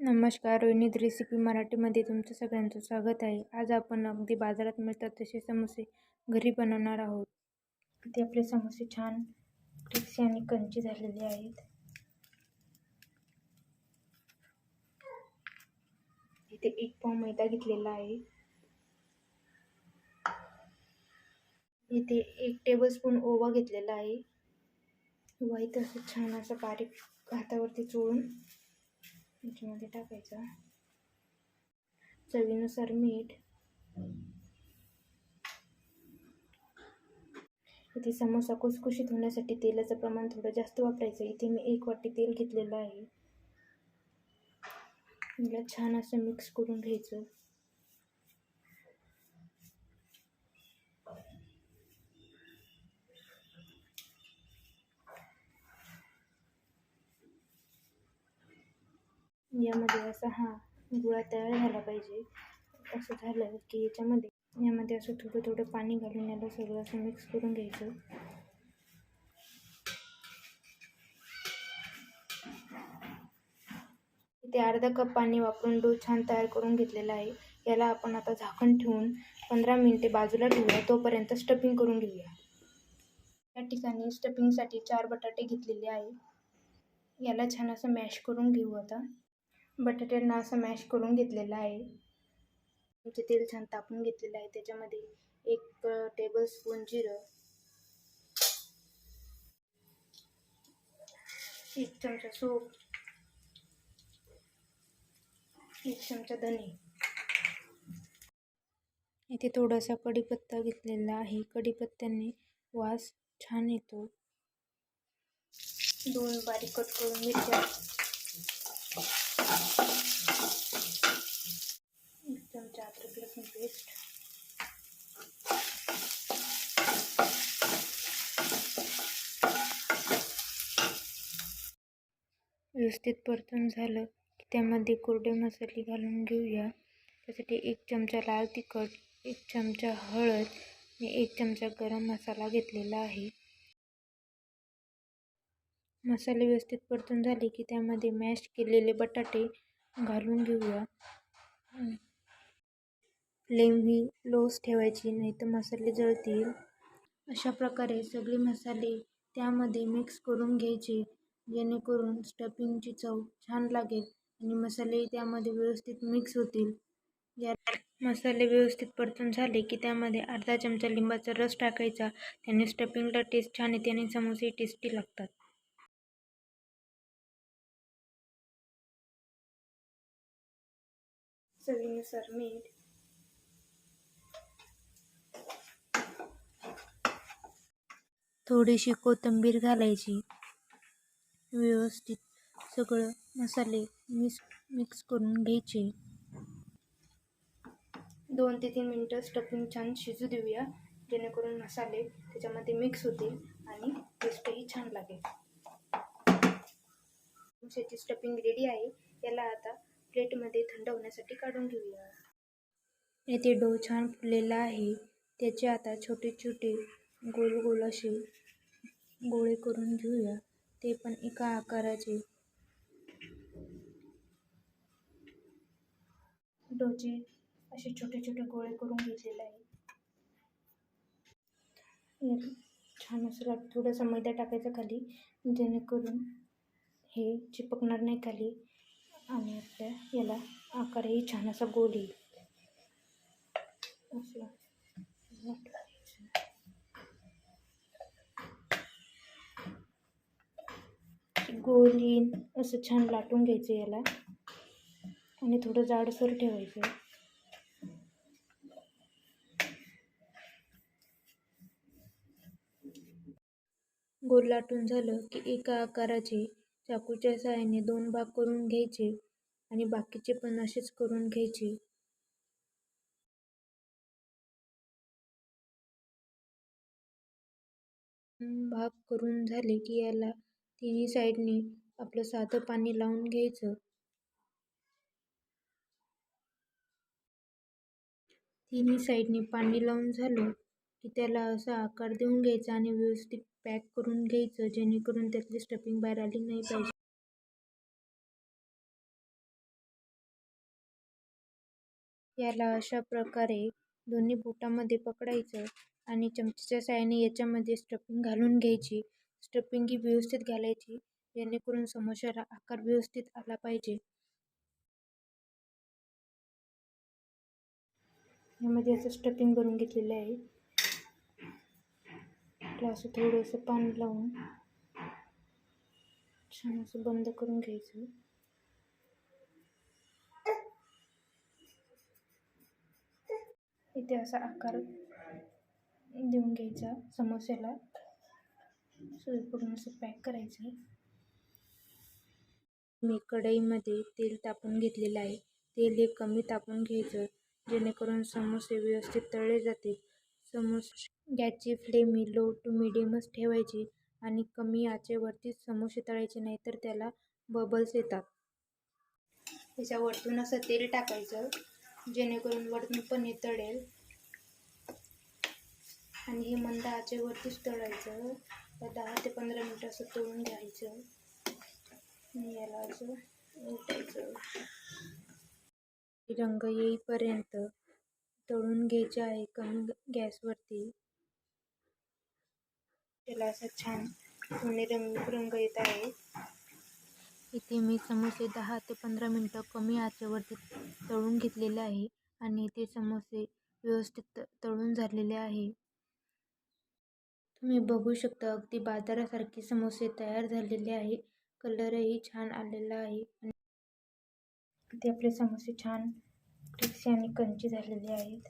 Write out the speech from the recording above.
नमस्कार रोहिणीत रेसिपी मराठीमध्ये तुमचं सगळ्यांचं स्वागत आहे. आज आपण अगदी बाजारात मिळतात तसे समोसे घरी बनवणार आहोत. ते आपले समोसे छान क्रिक्सी आणि कंची झालेले आहेत. इथे एक पाव मैदा घेतलेला आहे. इथे एक टेबलस्पून ओवा घेतलेला आहे. ओवा इथं असं छान असं बारीक हातावरती चोळून याच्यामध्ये टाकायचा. चवीनुसार मीठ. इथे समोसा कुसकुशीत होण्यासाठी तेलाचं प्रमाण थोडं जास्त वापरायचं. इथे मी एक वाटी तेल घेतलेलं आहे. मला छान असं मिक्स करून घ्यायचं. यामध्ये असा हा गुळा तयार झाला पाहिजे. असं झालं की याच्यामध्ये यामध्ये असं थोडं थोडं पाणी घालून याला सगळं असं मिक्स करून घ्यायचं. इथे अर्धा कप पाणी वापरून डो छान तयार करून घेतलेला आहे. याला आपण आता झाकण ठेवून पंधरा मिनटे बाजूला ठेवूया. तोपर्यंत स्टफिंग करून घेऊया. या ठिकाणी स्टफिंगसाठी चार बटाटे घेतलेले आहे. याला छान असं मॅश करून घेऊ आता. बटाट्यांना असं मॅश करून घेतलेलं आहे. तुमचे तेल छान तापून घेतलेलं आहे. त्याच्यामध्ये एक टेबल स्पून जिरं एक चमचा सूप एक चमचा धने. इथे थोडासा कढीपत्ता घेतलेला आहे. कढीपत्त्याने वास छान येतो. दोन बारीक कट करून मिरच्या एक चमचा अद्रक लसूण पेस्ट व्यवस्थित परतून झालं की त्यामध्ये कोरडे मसाले घालून घेऊया. त्यासाठी एक चमचा लाल तिखट एक चमचा हळद आणि एक चमचा गरम मसाला घेतलेला आहे. मसाले व्यवस्थित परतून झाले की त्यामध्ये मॅश केलेले बटाटे घालून घेऊया. फ्लेम ही लोच ठेवायची नाही तर मसाले जळतील. अशा प्रकारे सगळे मसाले त्यामध्ये मिक्स करून घ्यायचे जेणेकरून स्टफिंगची चव छान लागेल आणि मसाले त्यामध्ये व्यवस्थित मिक्स होतील. या मसाले व्यवस्थित परतून झाले की त्यामध्ये अर्धा चमचा लिंबाचा रस टाकायचा. त्याने स्टफिंगला टेस्ट छान येते आणि समोसे टेस्टी लागतात. चवीनुसार मीठ थोडीशी कोथिंबीर घालायची. व्यवस्थित सगळं मसाले मिक्स मिक्स करून घ्यायचे. दोन ते तीन मिनटं स्टफिंग छान शिजू देऊया. जेणेकरून मसाले त्याच्यामध्ये मिक्स होतील आणि टेस्टही छान लागेल. त्याची स्टफिंग रेडी आहे याला आता प्लेटमध्ये थंड होण्यासाठी काढून घेऊया. येथे डो छान फुललेला आहे. त्याचे आता छोटे छोटे गोल गोल असे गोळे करून घेऊया. ते पण एका आकाराचे. डोचे असे छोटे छोटे गोळे करून घेतलेले आहे छान असं थोडंसं मैदा टाकायचा खाली जेणेकरून हे चिपकणार नाही खाली आणि आपल्या याला आकारही छान असा गोल येईल. असं. गोल येईन असं छान लाटून घ्यायचं याला. आणि थोडं जाडसर ठेवायचं. गोल लाटून झालं की एका आकाराचे चाकूच्या सहाय्याने दोन भाग करून घ्यायचे आणि बाकीचे पण असेच करून घ्यायचे. भाग करून झाले की याला तिन्ही साईडने आपलं साधं पाणी लावून घ्यायचं. तिन्ही साईडने पाणी लावून झालं की त्याला असा आकार देऊन घ्यायचा आणि व्यवस्थित पॅक करून घ्यायचं जेणेकरून त्यातली स्टफिंग बाहेर आली नाही पाहिजे. याला अशा प्रकारे दोन्ही बोटामध्ये पकडायचं आणि चमच्याच्या साहाय्याने याच्यामध्ये स्टफिंग घालून घ्यायची. स्टपिंग ही व्यवस्थित घालायची जेणेकरून समोश्याला आकार व्यवस्थित आला पाहिजे. यामध्ये असं स्टपिंग भरून घेतलेलं आहे. त्याला असं थोडंसं पाणी लावून छान असं बंद करून घ्यायचं. इथे असा आकार देऊन घ्यायचा समोस्याला सुई पडून असं पॅक करायचं. मी कढईमध्ये तेल तापून घेतलेलं आहे. तेल हे कमी तापून घ्यायचं जेणेकरून समोसे व्यवस्थित तळले जातील. समोसे गॅसची फ्लेम ही लो टू मिडियमच ठेवायची आणि कमी आचेवरतीच समोसे तळायचे नाही तर त्याला बबल्स येतात. त्याच्या वरतून असं तेल टाकायचं जेणेकरून वरतून पण हे तळेल. आणि हे मंद आचेवरतीच तळायचं. दहा ते पंधरा मिनटं असं तळून घ्यायचं. आणि याला असं उठायचं रंग येईपर्यंत तळून घ्यायचे आहे कमी गॅसवरती. त्याला असं छान सोने रंग रंग येत आहे. इथे मी समोसे दहा ते पंधरा मिनटं कमी आचेवरती तळून घेतलेले आहे. आणि ते समोसे व्यवस्थित तळून झालेले आहे. तुम्ही बघू शकता अगदी बाजारासारखे समोसे तयार झालेले आहे. कलरही छान आलेला आहे. आणि ते आपले समोसे छान क्रिस्पी आणि कंची झालेले आहेत.